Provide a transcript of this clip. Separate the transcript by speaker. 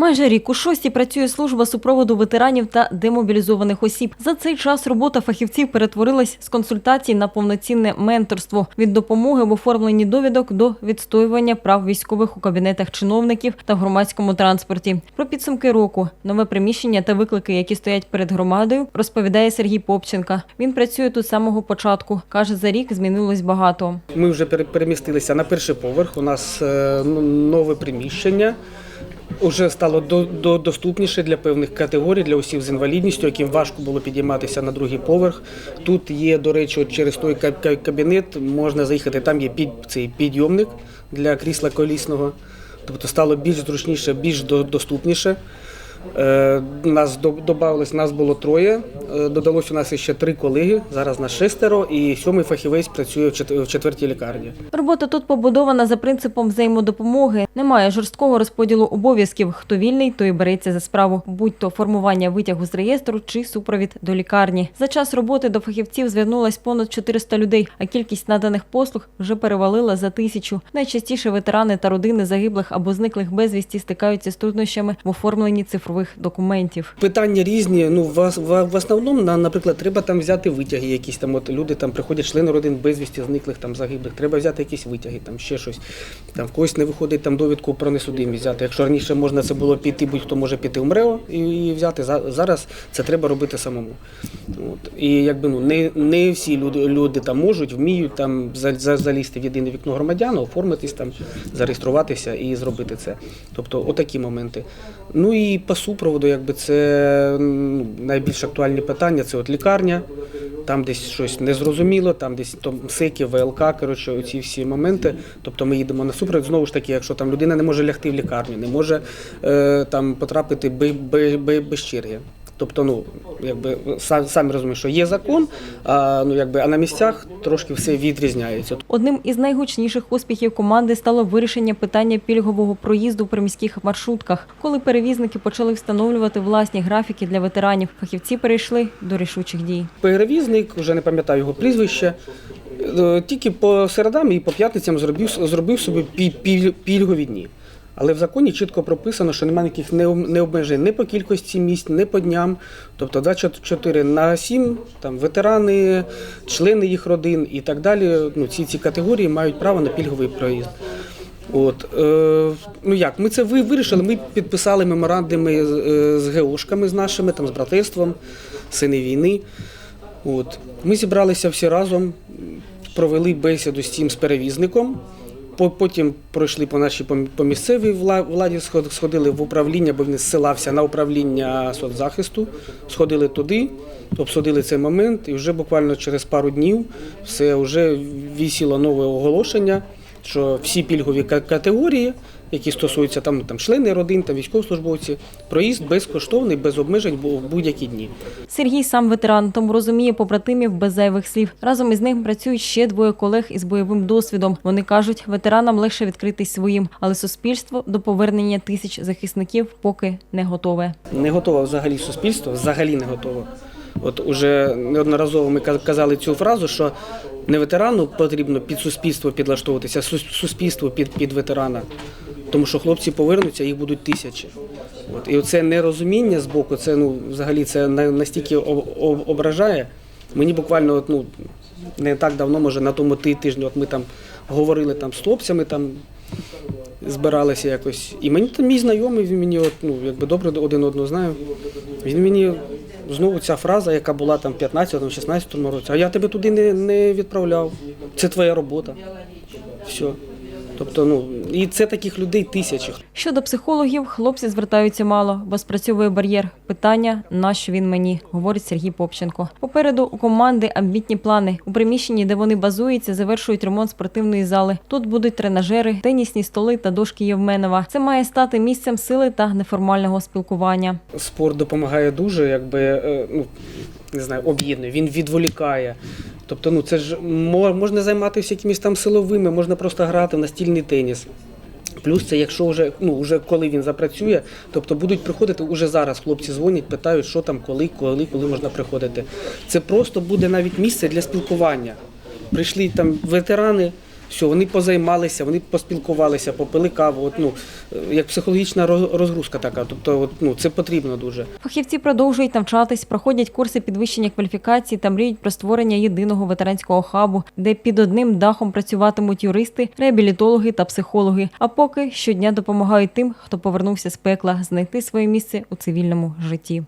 Speaker 1: Майже рік у шостій працює служба супроводу ветеранів та демобілізованих осіб. За цей час робота фахівців перетворилась з консультацій на повноцінне менторство від допомоги в оформленні довідок до відстоювання прав військових у кабінетах чиновників та в громадському транспорті. Про підсумки року, нове приміщення та виклики, які стоять перед громадою, розповідає Сергій Попченка. Він працює тут з самого початку. каже, за рік змінилось багато.
Speaker 2: Ми вже пере- перемістилися на перший поверх. У нас е, нове приміщення. Уже стало до, до, доступніше для певних категорій, для осіб з інвалідністю, яким важко було підійматися на другий поверх. Тут є, до речі, через той ка- ка- кабінет можна заїхати. Там є під, цей підйомник для крісла колісного. Тобто стало більш зручніше, більш до- доступніше. Е, Нас до- додавалось, нас було троє. Е, Додалось у нас ще три колеги. Зараз нас шестеро, і сьомий фахівець працює в чет- четвертій лікарні.
Speaker 1: Робота тут побудована за принципом взаємодопомоги. Немає жорсткого розподілу обов'язків. Хто вільний, той береться за справу, будь то формування витягу з реєстру чи супровід до лікарні. За час роботи до фахівців звернулось понад 400 людей, а кількість наданих послуг вже перевалила за тисячу. Найчастіше ветерани та родини загиблих або зниклих безвісті стикаються з труднощами в оформленні цифрових документів.
Speaker 2: Питання різні. Ну в, в, в основному, на- наприклад, треба там взяти витяги, якісь там. От люди там приходять, члени родин безвісті зниклих там загиблих. Треба взяти якісь витяги, там ще щось. Там в когось не виходить там довідку про несудимість взяти. Якщо раніше можна це було піти, будь-хто може піти в МРЕО і, взяти. За- Зараз це треба робити самому. От. І якби ну не, не всі люди, люди там можуть, вміють там за- за- залізти в єдине вікно громадян, оформитись там, зареєструватися і зробити це. Тобто, отакі моменти. Ну і по супроводу, якби це найбільш актуальні питання. Це от лікарня, там десь щось незрозуміло, там десь там СИКи, ВЛК, коротше, оці всі моменти. Тобто ми їдемо на супровід. Знову ж таки, якщо там людина не може лягти в лікарню, не може е, там потрапити без черги. Тобто, ну якби са- самі розумієте, що є закон, а ну якби а на місцях трошки все відрізняється.
Speaker 1: Одним із найгучніших успіхів команди стало вирішення питання пільгового проїзду в приміських маршрутках. Коли перевізники почали встановлювати власні графіки для ветеранів, фахівці перейшли до рішучих дій.
Speaker 2: Перевізник, вже не пам'ятаю його прізвище. е, Тільки по середам і по п'ятницям зробив, зробив собі пі- піль- пільгові дні. Але в законі чітко прописано, що немає ніяких необ- необмежень ні по кількості місць, ні по дням. Тобто 24 на 7, там ветерани, члени їх родин і так далі. Ну, ці, ці категорії мають право на пільговий проїзд. От, е, ну як, ми це вирішили, ми підписали меморандуми з, е, ГОшками з нашими, там, з братерством, сини війни. От. Ми зібралися всі разом, провели бесіду з цим з перевізником. По- Потім пройшли по нашій по місцевій владі, сходили в управління, бо він зсилався на управління соцзахисту. Сходили туди, обсудили цей момент, і вже буквально через пару днів все вже вісіло нове оголошення, що всі пільгові категорії, які стосуються там, там члени родин та військовослужбовці, проїзд безкоштовний, без обмежень в будь-які дні.
Speaker 1: Сергій сам ветеран, тому розуміє побратимів без зайвих слів. Разом із ним працюють ще двоє колег із бойовим досвідом. Вони кажуть, ветеранам легше відкритись своїм, але суспільство до повернення тисяч захисників поки не готове.
Speaker 2: Не готове взагалі суспільство, взагалі не готово. От уже неодноразово ми каз- казали цю фразу, що не ветерану потрібно під суспільство підлаштовуватися, а суспільство під, під ветерана. Тому що хлопці повернуться, їх будуть тисячі. От. І оце нерозуміння з боку, це ну, взагалі це на- настільки об- об- ображає. Мені буквально от, ну, не так давно, може, на тому ти- тижні, от ми там говорили там, з хлопцями, там, збиралися якось. І мені там мій знайомий, він мені от, ну, якби добре один одного знаю. Він мені знову ця фраза, яка була там в 15-16 році, а я тебе туди не, не відправляв. Це твоя робота. Все. Тобто, ну, і це таких людей тисячі.
Speaker 1: Щодо психологів, хлопці звертаються мало, бо спрацьовує бар'єр. Питання, нащо він мені, говорить Сергій Попченко. Попереду у команди амбітні плани. У приміщенні, де вони базуються, завершують ремонт спортивної зали. Тут будуть тренажери, тенісні столи та дошки Євменова. Це має стати місцем сили та неформального спілкування.
Speaker 2: Спорт допомагає дуже, якби е, ну не знаю, об'єднує. Він відволікає. Тобто, ну це ж можна займатися якимись там силовими, можна просто грати в настільний теніс. Плюс це, якщо вже ну вже коли він запрацює, тобто будуть приходити уже зараз. Хлопці дзвонять, питають, що там, коли, коли, коли можна приходити. Це просто буде навіть місце для спілкування. Прийшли там ветерани, Все, вони позаймалися, вони поспілкувалися, попили каву. От, ну, як психологічна розгрузка така. Тобто, от, ну, це потрібно дуже.
Speaker 1: Фахівці продовжують навчатись, проходять курси підвищення кваліфікації та мріють про створення єдиного ветеранського хабу, де під одним дахом працюватимуть юристи, реабілітологи та психологи. А поки щодня допомагають тим, хто повернувся з пекла, знайти своє місце у цивільному житті.